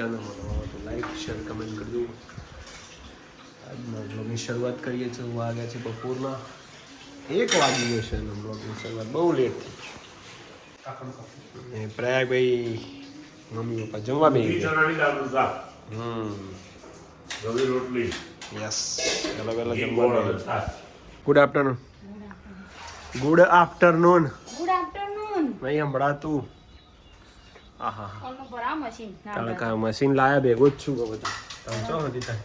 ચેનલમાં નવા તો લાઈક શેર કમેન્ટ કરજો. આજના બ્લોગની શરૂઆત કરીએ છીએ. વાગ્યા છે બપોરના એક વાગી ગયો છે એનો બ્લોગની શરૂઆત. બહુ લેટ થઈ એ પ્રયાગભાઈ મમ્મી પપ્પા જમવા બે હમ. રોટલી. યસ અલગ અલગ જમવા. Good afternoon good afternoon good afternoon નહીં હમણાં આહા ઓલનો પર આ મશીન તડકા મશીન. લાયા ભેગો જ છું તો તમે ચો હતી થાય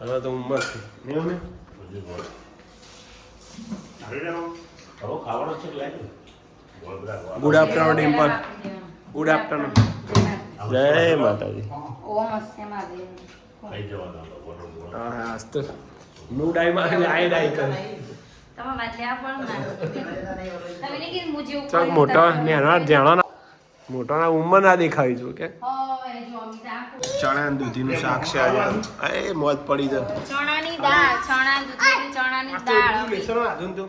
હવે તો ઉંમર છે. નહીં ને? બધા. Good afternoon Dimple good afternoon જય માતાજી. હા હા તો મૂડ આઈ માં આઈ ડાઈ કરે. તમે ના તમે ચક મોટા ને એના જાણો મોટાના ઉંમર ના દેખાવી જો કે. ચણા જો અમિતા દૂધીનું શાક છે આજે. એ મોજ પડી જાય. ચણાની દાળ ચણા દૂધની ચણાની દાળ. બેસણો આધુન તો.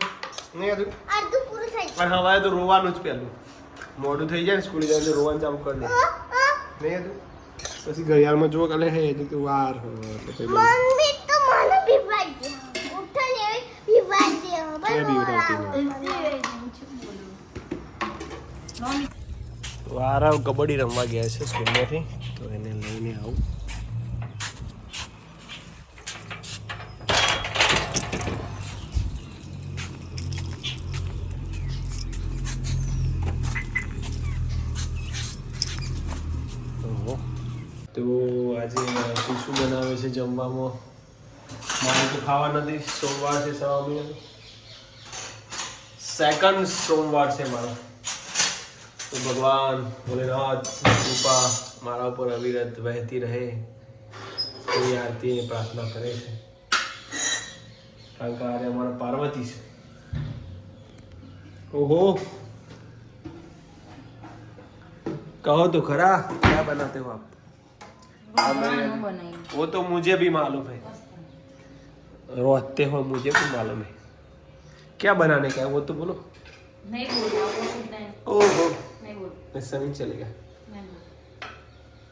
નહીં આધુન અડધું પૂરું થઈ પણ હવે તો રોવાનું જ પહેલું. મોડું થઈ જાય ને સ્કૂલે જાય એટલે રોવાનું ચાલુ કરી દે. નહીં હતું પછી ઘડિયાળમાં જો કાલે હે એટલે કે વાર. મમ્મી તો મને બીવાડી ઉઠો ને બીવાડી ક્યાં વાર કબડ્ડી રમવા ગયા છે સ્કૂલમાંથી. તો એને લઈને આવું. તો આજે શું શું બનાવે છે જમવામાં? મારે તો ખાવા નથી. સોમવાર છે સવા સેકન્ડ સોમવાર છે મારો. તો ભગવાન ભોલેનાથ કૃપા મારા ઉપર અવિરત વહેતી રહે એવી આરતી અને પ્રાર્થના કરે છે કારણ કે આજે અમારા પાર્વતી છે ઓહો કહો તો ખરા ક્યાં બનાતે હો આપ બનાવ્યું वो तो मुझे भी मालूम है रोते हो मुझे भी मालूम है क्या बनाने का है वो तो बोलो નહીં બોલવા નહીં ओहो નહીં બોલ मैं सभी चलेगा નહીં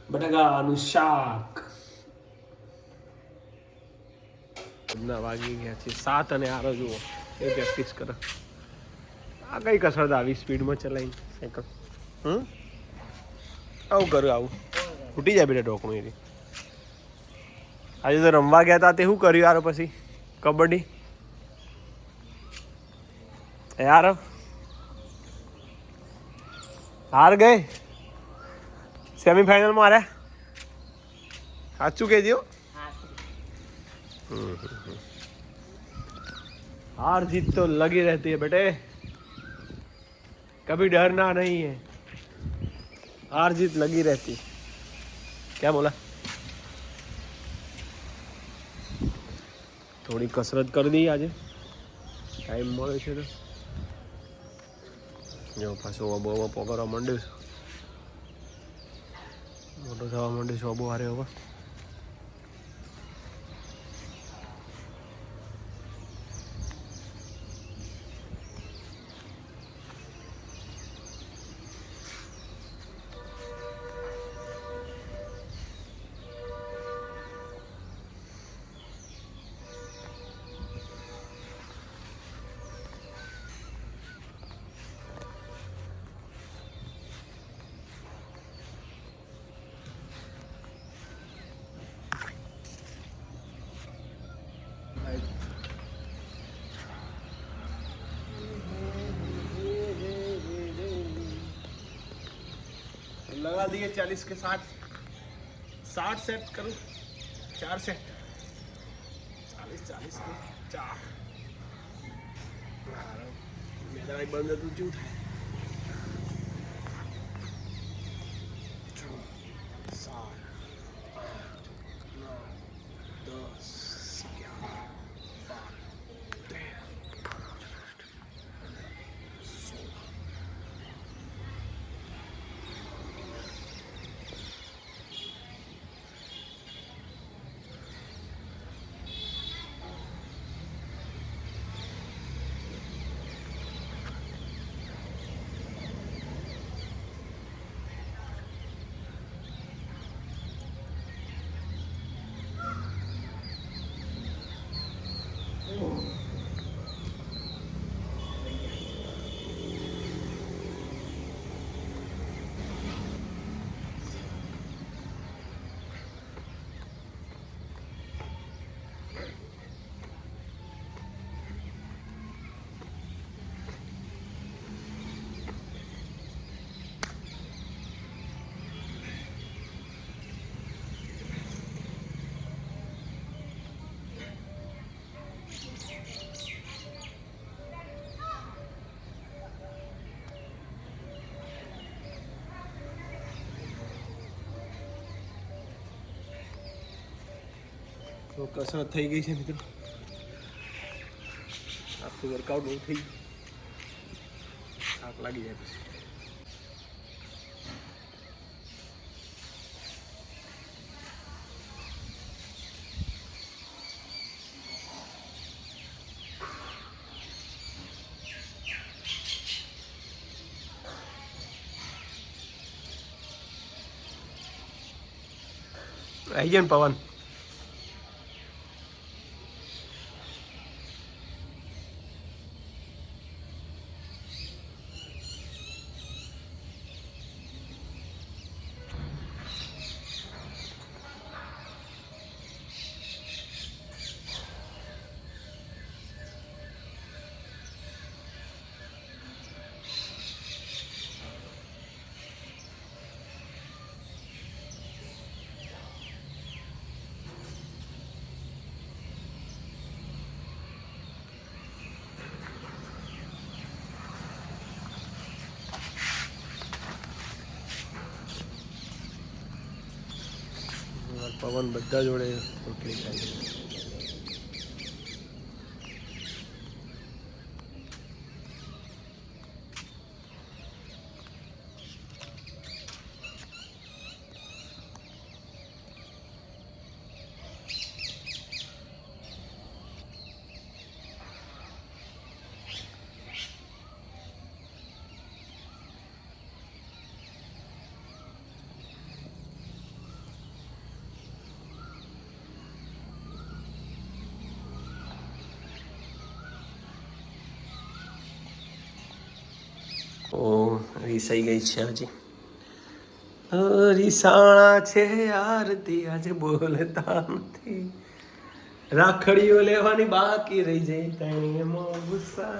બોલ બટાકાનું શાક ના વાગી ગયા છે સાત અને આરો જુઓ એ પ્રેક્ટિસ કરો આ કઈ કસરત આવી સ્પીડમાં ચલાવીને સાયકલ હમ આવું કરું આવું ફૂટી જાય બેટા ઢોકણું એની આજે તો રમવા ગયા હતા તે શું કર્યું યાર પછી કબડ્ડી યાર હાર ગઈ સેમીફાઇનલમાં હાર્યા સાચું કહેજો हार जीत तो लगी रहती है बेटे कभी डरना नहीं है हार जीत लगी रहती क्या बोला થોડી કસરત કરી દઈએ આજે ટાઈમ મળે છે તો જો પાછો અબો અબો પકડવા માંડ્યું મોટો થવા માંડ્યું છે અબો હારે હવે लगा है चालीस के साथ साठ सेट करूँ। चार सेट चालीस चालीस के चार। मेरा एक है झूठ है। તો કસરત થઈ ગઈ છે મિત્રો. આખું વર્કઆઉટ બહુ થઈ થાક લાગી જાય પછી. આવી જાય ને પવન. પવન બધા જોડે રોટલી ખાય છે. રીસાઈ ગઈ છે હજી. રીસાણા છે આરતી આજે બોલતા નથી રાખડીઓ લેવાની બાકી રહી જાય તઈ એમાં ગુસ્સા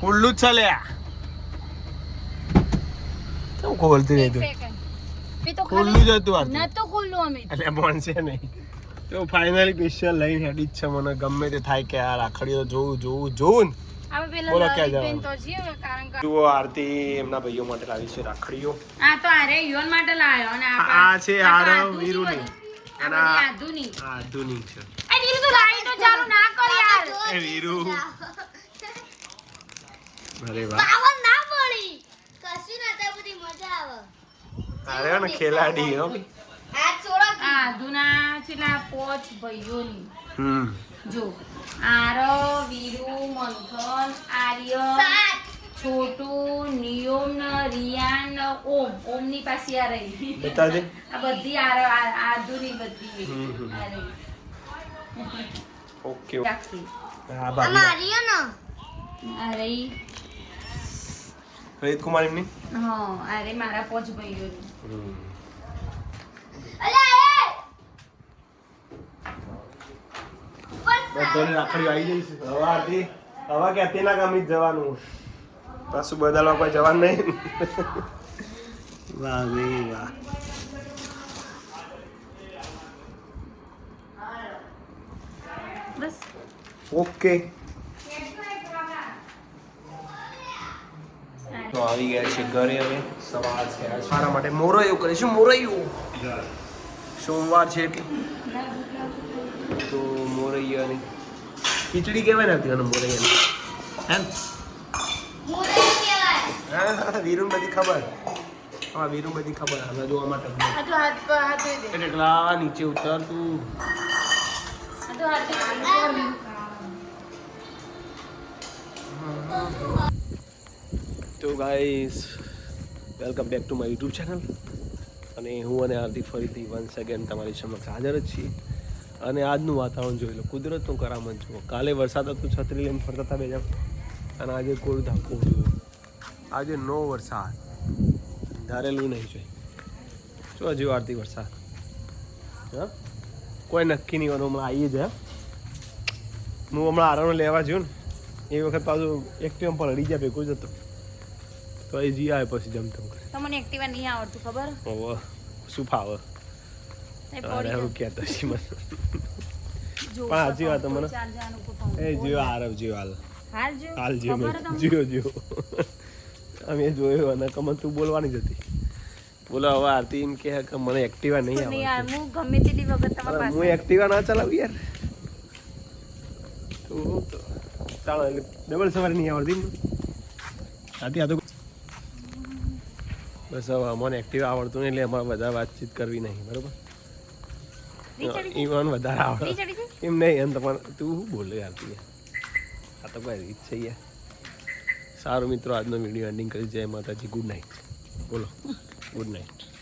ખુલ્લું જ કેમ ખોલતી રહી તું? ખુલ્લું જ હતું નતું ખુલ્લું અમે. એટલે પણ છે નહીં. તો ફાઇનલી સ્પેશિયલ લઈને હેડી જ છે મને. ગમે તે થાય કે આ રાખડીઓ જોવું જોવું જોવું ને. બોલો ક્યાં જવાનું? જુઓ આરતી એમના ભાઈઓ માટે લાવી છે રાખડીઓ. આ તો આરે યોન માટે લાવ્યો અને આ- આ છે આરવ વીરુની. અને આધુની આ આધુનિક. છે. એ વીરુ તો લાઈટો ચાલુ ના કર યાર. એ વીરુ. અરે વાહ. પાવર ના મળી. કશું ના તે બધી મજા આવે. અરે ને ખેલાડી હો. આ છોડો આ આધુના ના પોચ ભાઈઓની. હમ. જો. આરવ વીરુ મંથન આર્ય છોટુ નિયમ રિયાન ઓમ. ઓમની પાસે આ રહી. આ બધી આરવ આ- આધુની બધી. આ રહી. ઓકે રાખી. આ આ બાકી આ રહી. રોહિત કુમાર એમની? હા આ મારા પોચ ભાઈઓની. હમ. અલે એ બધાની રાખડી આવી જઈ છે. હવે આરતી હવે કે તેના ગામ જ જવાનું. પાછું બદલવા કોઈ જવાનું નહીં. વાહ ભાઈ વાહ. ઓકે. તો આવી ગયા છે ઘરે હવે. સવાર છે મારા માટે મોરૈયું કરીશું મોરૈયું. સોમવાર છે એટલે. તો મોરૈયાની. ખીચડી કહેવાય ને અને મોરૈયાની. બધી ખબર. હા વીરું ખબર. હવે જોવા માટે એટલા નીચે ઉતરતું તો. Guys welcome back to my YouTube channel અને હું અને આરતી ફરીથી વન્સ અગેન તમારી સમક્ષ હાજર જ છીએ. અને આજનું વાતાવરણ જોઈ લો. કુદરતનું કરામત જુઓ. કાલે વરસાદ હતો છત્રી લઈને ફરતા હતા બે જણ. અને આજે કોળ ધાકો આજે નો વરસાદ. ધારેલું નહીં જોઈ. શું હજુ આરતી વરસાદ? હા? કોઈ નક્કી નહીં હોવાનું હમણાં આવીએ જ હે? હમણાં આરામ લેવા જ્યો ને એ વખત પાછું એક્ટિવા પણ અડી ગયા ભેગું જ હતો. તો એ જી આવે પછી જમતમ કરે. તમને મને એક્ટિવા નહીં આવડતું ખબર? હવે શું ફાવે? અરે હું કહેતો છે મને. પણ સાચી વાત મને. એ જીઓ આરવ જીઓ હાલ. હાલ જીઓ? જીઓ જીઓ અમે જોયો અને કમન તું બોલવાની જ હતી. બોલો હવે આરતી એમ કે મને એક્ટિવા નહીં આવડતી. હું ગમે તેટલી વખત તમારા અરે, હું એક્ટિવા ના ચલાવું યાર. તું ચાલો ડબલ સવારી નહીં આવડતી આથી આ તો બસ હવે અમને એક્ટિવા આવડતું નહીં એટલે અમારે બધા વાતચીત કરવી નહીં બરોબર? ઈવન વધારે આવડે. એમ નહીં એમ તમારે તું શું બોલે યાર તું? આ તો કોઈ રીત છે યાર. સારું મિત્રો આજનો વીડિયો એન્ડિંગ કરી જય માતાજી. ગુડ નાઇટ બોલો. Good night